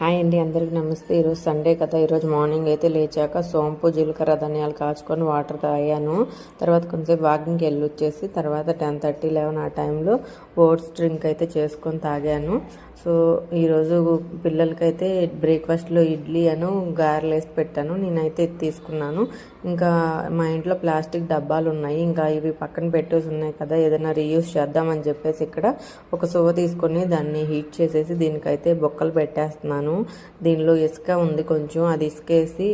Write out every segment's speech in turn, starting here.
Hi అండి అందరికి నమస్తే. ఈరోజు సండే కదా ఈరోజు మార్నింగ్ అయితే లేచాక సోంపు జీలకర్ర ధనియాలు కాచుకొని వాటర్ తాగాను. తర్వాత కొంచెంసేపు వాకింగ్కి వెళ్ళి వచ్చేసి తర్వాత టెన్ థర్టీ లెవెన్ ఆ టైంలో ఓట్స్ డ్రింక్ అయితే చేసుకొని తాగాను. సో ఈరోజు పిల్లలకైతే బ్రేక్ఫాస్ట్లో ఇడ్లీ అను గారెలు వేసి పెట్టాను. నేనైతే తీసుకున్నాను. ఇంకా మా ఇంట్లో ప్లాస్టిక్ డబ్బాలు ఉన్నాయి. ఇంకా ఇవి పక్కన పెట్టేసి ఉన్నాయి కదా ఏదైనా రీయూస్ చేద్దామని చెప్పేసి ఇక్కడ ఒక సువ తీసుకొని దాన్ని హీట్ చేసేసి దీనికైతే బొక్కలు పెట్టేస్తున్నాను. దీనిలో ఇసుక ఉంది కొంచెం. అది ఇసుకేసి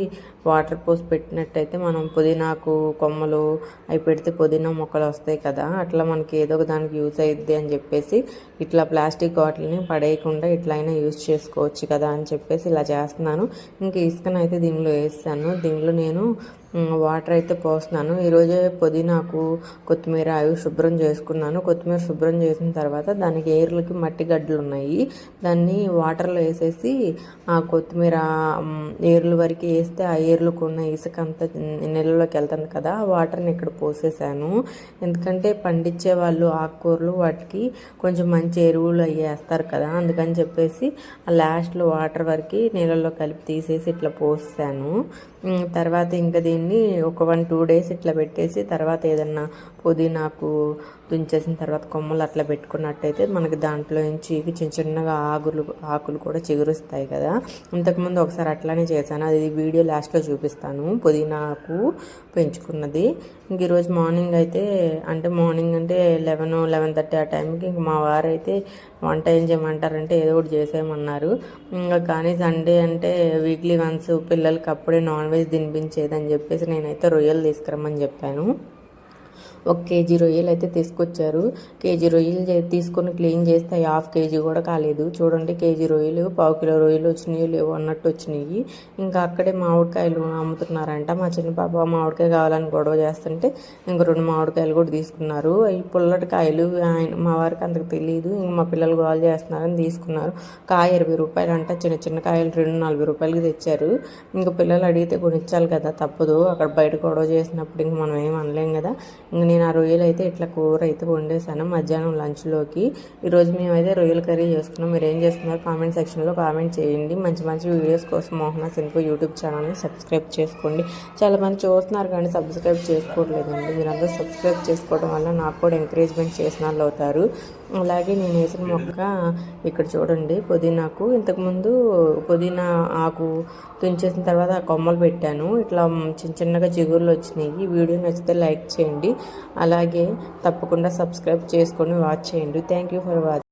వాటర్ పోసి పెట్టినట్టయితే మనం పుదీనాకు కొమ్మలు అవి పెడితే పుదీనా మొక్కలు వస్తాయి కదా అట్లా మనకి ఏదో ఒక దానికి యూజ్ అయ్యిద్ది అని చెప్పేసి ఇట్లా ప్లాస్టిక్ బాటిల్ని పడేయకుండా ఇట్లా అయినా యూజ్ చేసుకోవచ్చు కదా అని చెప్పేసి ఇలా చేస్తున్నాను. ఇంకా ఇసుకనైతే దీనిలో వేస్తాను. దీనిలో నేను వాటర్ అయితే పోస్తున్నాను. ఈరోజే పుదీనాకు కొత్తిమీర అవి శుభ్రం చేసుకున్నాను. కొత్తిమీర శుభ్రం చేసిన తర్వాత దానికి ఏర్లకి మట్టి గడ్డలు ఉన్నాయి. దాన్ని వాటర్లో వేసేసి ఆ కొత్తిమీర ఏర్లు వరకు వేస్తే ఆ ఏర్లకు ఉన్న ఇసుక అంతా నెలలోకి వెళ్తుంది కదా ఆ వాటర్ని ఇక్కడ పోసేసాను. ఎందుకంటే పండించే వాళ్ళు ఆకుకూరలు వాటికి కొంచెం మంచి ఎరువులు అవి వేస్తారు కదా అందుకని చెప్పేసి ఆ లాస్ట్లో వాటర్ వరకు నీళ్ళల్లో కలిపి తీసేసి ఇట్లా పోసాను తర్వాత ఇంకా దీన్ని ఒక వన్ టూ డేస్ ఇట్లా పెట్టేసి తర్వాత ఏదన్నా పుదీనాకు దుంచేసిన తర్వాత కొమ్మలు అట్లా పెట్టుకున్నట్టయితే మనకి దాంట్లో నుంచి చిన్న చిన్నగా ఆకులు ఆకులు కూడా చిగురుస్తాయి కదా. ఇంతకుముందు ఒకసారి అట్లానే చేశాను. అది వీడియో లాస్ట్లో చూపిస్తాను. పుదీనాకు పెంచుకున్నది. ఇంక ఈరోజు మార్నింగ్ అయితే అంటే మార్నింగ్ అంటే లెవెన్ లెవెన్ థర్టీ ఆ టైంకి ఇంక మా వారు అయితే వంట ఏం చేయమంటారంటే ఏదో ఒకటి చేసేయమన్నారు. ఇంకా కానీ సండే అంటే వీక్లీ వన్స్ పిల్లలకి అప్పుడే నాన్ వెజ్ తినిపించేది అని చెప్పేసి నేనైతే రొయ్యలు తీసుకురమ్మని చెప్పాను. ఒక కేజీ రొయ్యలు అయితే తీసుకొచ్చారు. కేజీ రొయ్యలు తీసుకొని క్లీన్ చేస్తే హాఫ్ కేజీ కూడా కాలేదు. చూడండి కేజీ రొయ్యలు పావు కిలో రొయ్యలు వచ్చినాయి లేవు అన్నట్టు వచ్చినాయి. ఇంకా అక్కడే మామిడికాయలు అమ్ముతున్నారంట. మా చిన్న పాప మామిడికాయ కావాలని గొడవ చేస్తుంటే ఇంక రెండు మామిడికాయలు కూడా తీసుకున్నారు. ఈ పుల్లటి కాయలు ఆయన మా వారికి అంతకు తెలియదు ఇంక మా పిల్లలు గోల్ చేస్తున్నారని తీసుకున్నారు. కాయ ఇరవై రూపాయలు అంట చిన్న చిన్న కాయలు రెండు నలభై రూపాయలకి తెచ్చారు. ఇంకా పిల్లలు అడిగితే కొనిచ్చాలి కదా తప్పదు. అక్కడ బయట గొడవ చేసినప్పుడు ఇంక మనం ఏం అనలేం కదా. నేను ఆ రొయ్యలు అయితే ఇట్లా కూర అయితే వండేసాను మధ్యాహ్నం లంచ్లోకి. ఈరోజు మేమైతే రొయ్యల కర్రీ చేసుకున్నాం. మీరు ఏం చేస్తున్నారు కామెంట్ సెక్షన్లో కామెంట్ చేయండి. మంచి మంచి వీడియోస్ కోసం మోహన సింపు యూట్యూబ్ ఛానల్ని సబ్స్క్రైబ్ చేసుకోండి. చాలా మంది చూస్తున్నారు కానీ సబ్స్క్రైబ్ చేసుకోవట్లేదండి. మీరందరూ సబ్స్క్రైబ్ చేసుకోవడం వల్ల నాకు కూడా ఎంకరేజ్మెంట్ చేసిన వాళ్ళు అవుతారు. అలాగే నేను వేసిన మొక్క ఇక్కడ చూడండి. పుదీనాకు ఇంతకుముందు పుదీనా ఆకు తుంచేసిన తర్వాత ఆ కొమ్మలు పెట్టాను. ఇట్లా చిన్న చిన్నగా చిగురులు వచ్చినాయి. వీడియో నచ్చితే లైక్ చేయండి. అలాగే తప్పకుండా సబ్స్క్రైబ్ చేసుకొని వాచ్ చేయండి. Thank you for watching